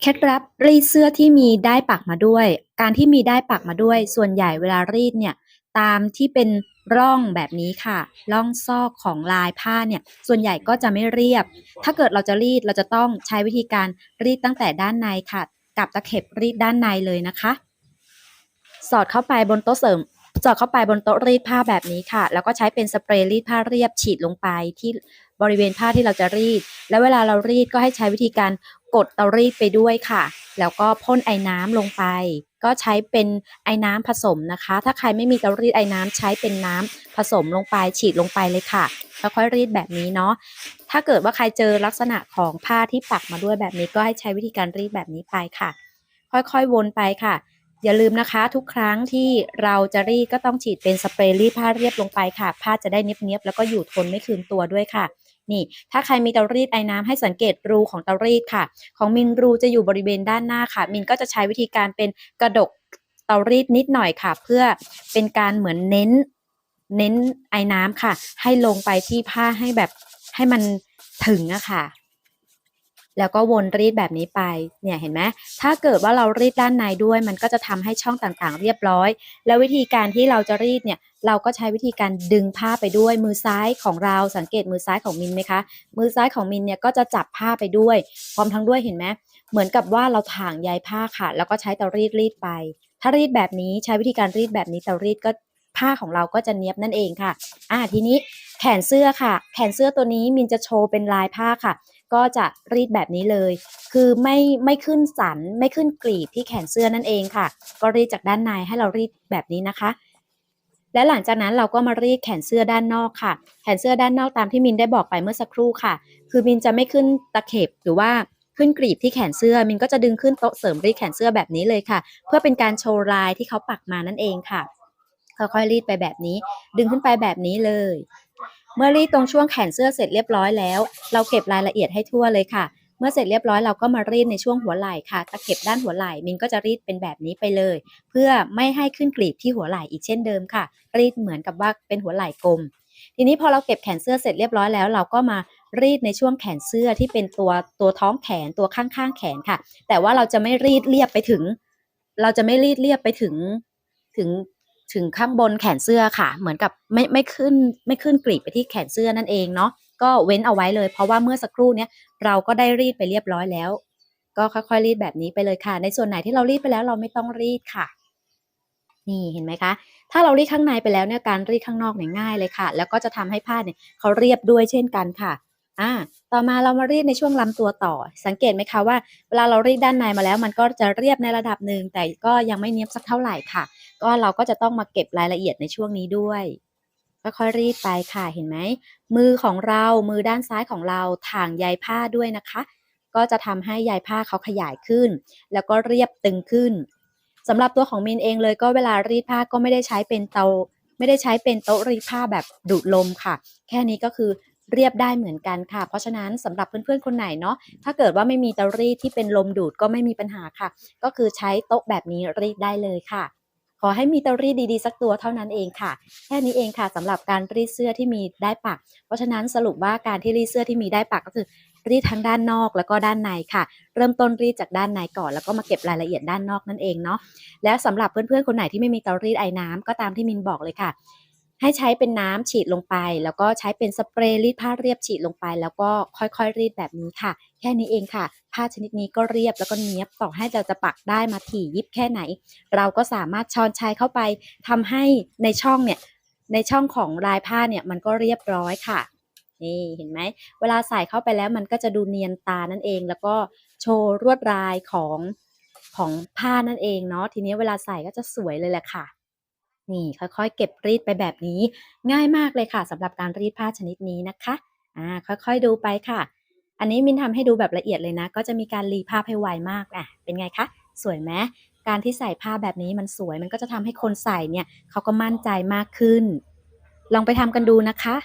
เคล็ดลับรีดเสื้อที่มีได้ปักมาด้วย การที่มีได้ปักมาด้วย ส่วนใหญ่เวลารีดเนี่ยตามที่เป็นร่องแบบนี้ค่ะ ร่องซอกของลายผ้าเนี่ย ส่วนใหญ่ก็จะไม่เรียบ ถ้าเกิดเราจะรีดเราจะต้องใช้วิธีการรีดตั้งแต่ด้านในค่ะ กับตะเข็บรีดด้านในเลยนะคะ สอดเข้าไปบนโต๊ะเสริมสอดเข้าไปบนโต๊ะรีดผ้าแบบนี้ค่ะ แล้วก็ใช้เป็นสเปรย์รีดผ้าเรียบฉีดลงไปที่ บริเวณผ้าที่เราจะรีด แล้วเวลาเรารีดก็ให้ใช้วิธีการกดเตารีดไปด้วยค่ะ แล้วก็พ่นไอ้น้ำลงไป ก็ใช้เป็นไอ้น้ำผสมนะคะ ถ้าใครไม่มีเตารีดไอ้น้ำใช้เป็นน้ำผสมลงไปฉีดลงไปเลยค่ะแล้วค่อยรีดแบบนี้เนาะ ถ้าเกิดว่าใครเจอลักษณะของผ้าที่ปักมาด้วยแบบนี้ก็ให้ใช้วิธีการรีดแบบนี้ไปค่ะ ค่อยๆวนไปค่ะ อย่าลืมนะคะทุกครั้งที่เราจะรีดก็ต้องฉีดเป็นสเปรย์รีดผ้าเรียบลงไปค่ะ ผ้าจะได้เนียบๆแล้วก็อยู่ทนไม่คืนตัวด้วยค่ะ นี่ ถ้าใครมีเตารีดไอ้น้ำให้สังเกตรูของเตารีดค่ะ ของมินรูจะอยู่บริเวณด้านหน้าค่ะ มินก็จะใช้วิธีการเป็นกระดกเตารีดนิดหน่อยค่ะ เพื่อเป็นการเหมือนเน้นเน้นไอ้น้ำค่ะ ให้ลงไปที่ผ้าให้แบบให้มันถึงอะค่ะ แล้วก็วนรีดแบบนี้ไป เนี่ยเห็นไหมถ้าเกิดว่าเรารีดด้านในด้วย มันก็จะทำให้ช่องต่างๆ เรียบร้อย แล้ววิธีการที่เราจะรีดเนี่ย เราก็ใช้วิธีการดึงผ้าไปด้วย มือซ้ายของเรา สังเกตมือซ้ายของมินไหมคะ มือซ้ายของมินเนี่ยก็จะจับผ้าไปด้วย พร้อมทั้งด้วยเห็นไหมเหมือนกับว่าเราถ่างใยผ้าค่ะ แล้วก็ใช้เตารีดรีดไป ถ้ารีดแบบนี้ใช้วิธีการรีดแบบนี้เตารีดก็ผ้าของเราก็จะเนียบนั่นเองค่ะ อ่าทีนี้แขนเสื้อค่ะ แขนเสื้อตัวนี้มินจะโชว์เป็นลายผ้าค่ะ ก็จะรีดแบบนี้เลย คือไม่ไม่ขึ้นสันไม่ขึ้นกลีบที่แขนเสื้อนั่นเองค่ะ ก็รีดจากด้านในให้เรารีดแบบนี้นะคะ และหลังจากนั้นเราก็มารีดแขนเสื้อด้านนอกค่ะ แขนเสื้อด้านนอกตามที่มินได้บอกไปเมื่อสักครู่ค่ะ คือมินจะไม่ขึ้นตะเข็บหรือว่าขึ้นกรีบที่แขนเสื้อ มินก็จะดึงขึ้นโต๊ะเสริมรีดแขนเสื้อแบบนี้เลยค่ะ เพื่อเป็นการโชว์ลายที่เขาปักมานั่นเองค่ะ ค่อยๆรีดไปแบบนี้ ดึงขึ้นไปแบบนี้เลย เมื่อรีดตรงช่วงแขนเสื้อเสร็จเรียบร้อยแล้ว เราเก็บรายละเอียดให้ทั่วเลยค่ะ เมื่อเสร็จเรียบร้อยเราก็มารีดในช่วงหัวไหล่ค่ะ ตะเข็บด้านหัวไหล่มินก็จะรีดเป็นแบบนี้ไปเลย เพื่อไม่ให้ขึ้นกลีบที่หัวไหล่อีกเช่นเดิมค่ะ รีดเหมือนกับว่าเป็นหัวไหล่กลม ทีนี้พอเราเก็บแขนเสื้อเสร็จเรียบร้อยแล้ว เราก็มารีดในช่วงแขนเสื้อที่เป็นตัวตัวท้องแขนตัวข้างๆแขนค่ะ แต่ว่าเราจะไม่รีดเรียบไปถึง เราจะไม่รีดเรียบไปถึงถึง ถึงข้างบนแขนเสื้อค่ะ เหมือนกับไม่ไม่ขึ้นไม่ขึ้นกลีบไปที่แขนเสื้อนั่นเองเนาะก็เว้นเอาไว้เลย เพราะว่าเมื่อสักครู่เนี้ยเราก็ได้รีดไปเรียบร้อยแล้ว ก็ค่อยๆรีดแบบนี้ไปเลยค่ะ ในส่วนไหนที่เรารีดไปแล้วเราไม่ต้องรีดค่ะ นี่เห็นไหมคะ ถ้าเรารีดข้างในไปแล้วเนี่ยการรีดข้างนอกเนี่ยง่ายเลยค่ะ แล้วก็จะทำให้ผ้าเนี่ยเขาเรียบด้วยเช่นกันค่ะ อ่าต่อมาเรามารีดในช่วงลำตัวต่อ สังเกตไหมคะว่าเวลาเรารีดด้านในมาแล้ว มันก็จะเรียบในระดับหนึ่งแต่ก็ยังไม่เนียบสักเท่าไหร่ค่ะ ก็เราก็จะต้องมาเก็บรายละเอียดในช่วงนี้ด้วยค่อยๆรีดไปค่ะเห็นไหมมือของเรามือด้านซ้ายของเราถ่างใยผ้าด้วยนะคะ ก็จะทำให้ใยผ้าเขาขยายขึ้น แล้วก็เรียบตึงขึ้นสำหรับตัวของมินเองเลยก็เวลารีดผ้าก็ไม่ได้ใช้เป็นเตาไม่ได้ใช้เป็นโต๊ะรีดผ้าแบบดูดลมค่ะ แค่นี้ก็คือ เรียบได้เหมือนกันค่ะ เพราะฉะนั้นสำหรับเพื่อนๆคนไหนเนาะถ้าเกิดว่าไม่มีเตารีดที่เป็นลมดูดก็ไม่มีปัญหาค่ะ ก็คือใช้โต๊ะแบบนี้รีดได้เลยค่ะ ขอให้มีเตารีดดีๆ สักตัวเท่านั้นเองค่ะ แค่นี้เองค่ะสำหรับการรีดเสื้อที่มีได้ปัก เพราะฉะนั้นสรุปว่าการที่รีดเสื้อที่มีได้ปักก็คือรีดทั้งด้านนอกแล้วก็ด้านในค่ะ เริ่มต้นรีดจากด้านในก่อนแล้วก็มาเก็บรายละเอียดด้านนอกนั่นเองเนาะและสำหรับเพื่อนๆคนไหนที่ไม่มีเตารีดไอ้น้ำก็ตามที่มินบอกเลยค่ะ ให้ใช้เป็นน้ำฉีดลงไป แล้วก็ใช้เป็นสเปรย์รีดผ้าเรียบฉีดลงไป แล้วก็ค่อยๆรีดแบบนี้ค่ะ แค่นี้เองค่ะ ผ้าชนิดนี้ก็เรียบแล้วก็เนี้ยบต่อให้เราจะปักได้มาถี่ยิบแค่ไหน เราก็สามารถช้อนชัยเข้าไปทำให้ในช่องเนี่ยในช่องของลายผ้าเนี่ยมันก็เรียบร้อยค่ะนี่เห็นไหมเวลาใส่เข้าไปแล้วมันก็จะดูเนียนตานั่นเอง แล้วก็โชว์ลวดลายของของผ้านั่นเองเนาะทีนี้เวลาใส่ก็จะสวยเลยแหละค่ะ นี่ค่อยๆ เก็บรีดไปแบบนี้ ง่ายมากเลยค่ะสำหรับการรีดผ้าชนิดนี้นะคะอ่าค่อยๆดูไปค่ะ อันนี้มินทำให้ดูแบบละเอียดเลยนะ ก็จะมีการรีภาพให้ไวมากอะเป็นไงคะสวยไหมการที่ใส่ผ้าแบบนี้มันสวยมันก็จะทำให้คนใส่เนี่ยเขาก็มั่นใจมากขึ้น ลองไปทำกันดูนะคะ